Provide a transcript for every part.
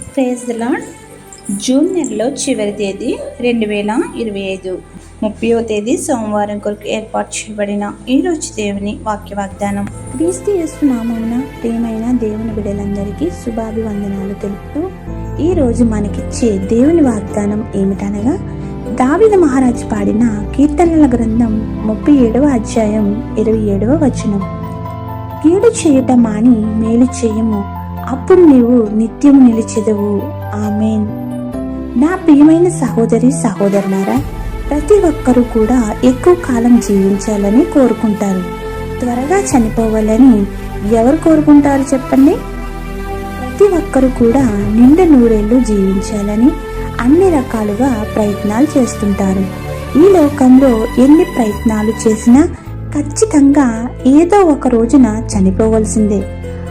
Praise lord June నెలలో చివరి తేదీ రెండు వేల ఇరవై ఐదు. ముప్పయో తేదీ సోమవారం కొరకు ఏర్పాటు చేయబడిన ఈ రోజు దేవుని వాక్య వాగ్దానం క్రీస్తు యేసు నామమున ప్రేమైన దేవుని బిడ్డలందరికీ శుభాభివందనాలు తెలుపుతూ ఈరోజు మనకిచ్చే దేవుని వాగ్దానం ఏమిటనగా దావిద మహారాజు పాడిన కీర్తనల గ్రంథం ముప్పై ఏడవ అధ్యాయం ఇరవై ఏడవ వచనం. కీడు చేయుట మాని మేలు చేయము. అప్పుడు నీవు నిత్యం నిలిచెదవు. ఆమెన్. నా ప్రియమైన సహోదరి సహోదరులారా ప్రతి ఒక్కరూ కూడా ఎక్కువ కాలం జీవించాలని కోరుకుంటారు. త్వరగా చనిపోవాలని ఎవరు కోరుకుంటారు చెప్పండి? ప్రతి ఒక్కరు కూడా నిండు నూరేళ్ళు జీవించాలని అన్ని రకాలుగా ప్రయత్నాలు చేస్తుంటారు. ఈ లోకంలో ఎన్ని ప్రయత్నాలు చేసినా ఖచ్చితంగా ఏదో ఒక రోజున చనిపోవలసిందే.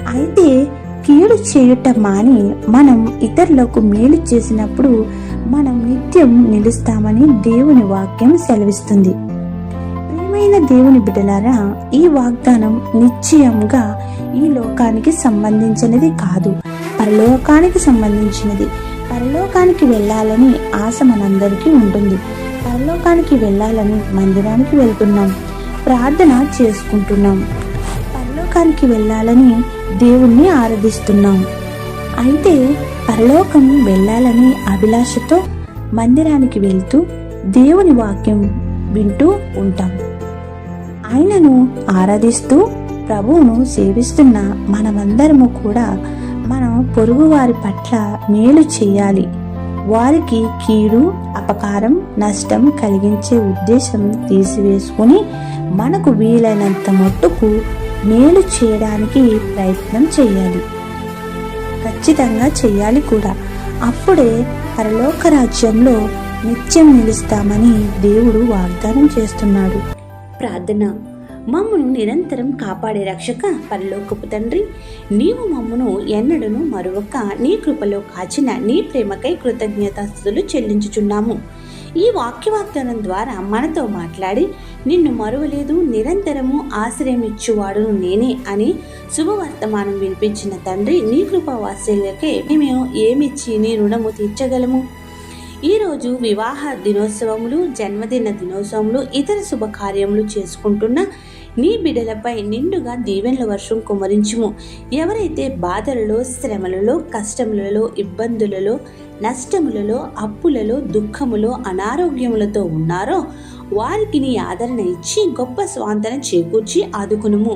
అయితే కీడు చేయుట మాని మనం ఇతరులకు మేలు చేసినప్పుడు మనం నిత్యం నిలుస్తామని దేవుని వాక్యం సెలవిస్తుంది. ప్రియమైన దేవుని బిడ్డలారా ఈ వాగ్దానం నిశ్చయంగా ఈ లోకానికి సంబంధించినది కాదు. పరలోకానికి సంబంధించినది. పరలోకానికి వెళ్ళాలని ఆశ మనందరికీ ఉంటుంది. పరలోకానికి వెళ్ళాలని మందిరానికి వెళ్తున్నాం. ప్రార్థన చేసుకుంటున్నాం. పరలోకానికి వెళ్ళాలని దేవుణ్ణి ఆరాధిస్తున్నాం. అయితే పరలోకం వెళ్ళాలని అభిలాషతో మందిరానికి వెళ్తూ దేవుని వాక్యం వింటూ ఉంటాం. ఆయనను ఆరాధిస్తూ ప్రభువును సేవిస్తున్న మనమందరము కూడా మనం పొరుగువారి పట్ల మేలు చేయాలి. వారికి కీడు అపకారం నష్టం కలిగించే ఉద్దేశం తీసివేసుకుని మనకు వీలైనంత మట్టుకు మేలు చేయడానికి ప్రయత్నం చేయాలి. ఖచ్చితంగా చేయాలి కూడా. అప్పుడే పరలోక రాజ్యంలో నిత్యం నిలుస్తామని దేవుడు వాగ్దానం చేస్తున్నాడు. ప్రార్థన. మమ్మను నిరంతరం కాపాడే రక్షక పరలోకపు తండ్రి నీవు మమ్మను ఎన్నడను మరొక నీ కృపలో కాచిన నీ ప్రేమకై కృతజ్ఞతాస్తుతులు చెల్లించుచున్నాము. ఈ వాక్య ద్వారా మనతో మాట్లాడి నిన్ను మరువలేదు నిరంతరము ఆశ్రయమిచ్చువాడు నేనే అని శుభవర్తమానం వినిపించిన తండ్రి నీ కృపా మేము ఏమిచ్చి నీ రుణము తీర్చగలము? ఈరోజు వివాహ దినోత్సవములు జన్మదిన దినోత్సవములు ఇతర శుభకార్యములు చేసుకుంటున్న నీ బిడ్డలపై నిండుగా దీవెనల వర్షం కుమరించుము ఎవరైతే బాధలలో శ్రమలలో కష్టములలో ఇబ్బందులలో నష్టములలో అప్పులలో దుఃఖములో అనారోగ్యములతో ఉన్నారో వారికి నీ ఆదరణ ఇచ్చి గొప్ప స్వాంతన చేకూర్చి ఆదుకునుము.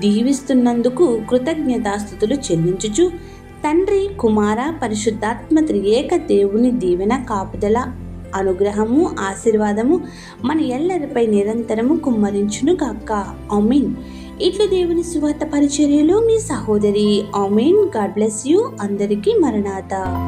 దీవిస్తున్నందుకు కృతజ్ఞతాస్థుతులు చెల్లించుచు తండ్రి కుమార పరిశుద్ధాత్మ త్రియేక దేవుని దీవెన కాపుదల అనుగ్రహము ఆశీర్వాదము మన ఎల్లరిపై నిరంతరము కుమ్మరించును గాక. ఆమెన్. ఇట్లు దేవుని సువార్త పరిచర్యలో మీ సహోదరి ఆమెన్. God bless you. అందరికీ మరణాత.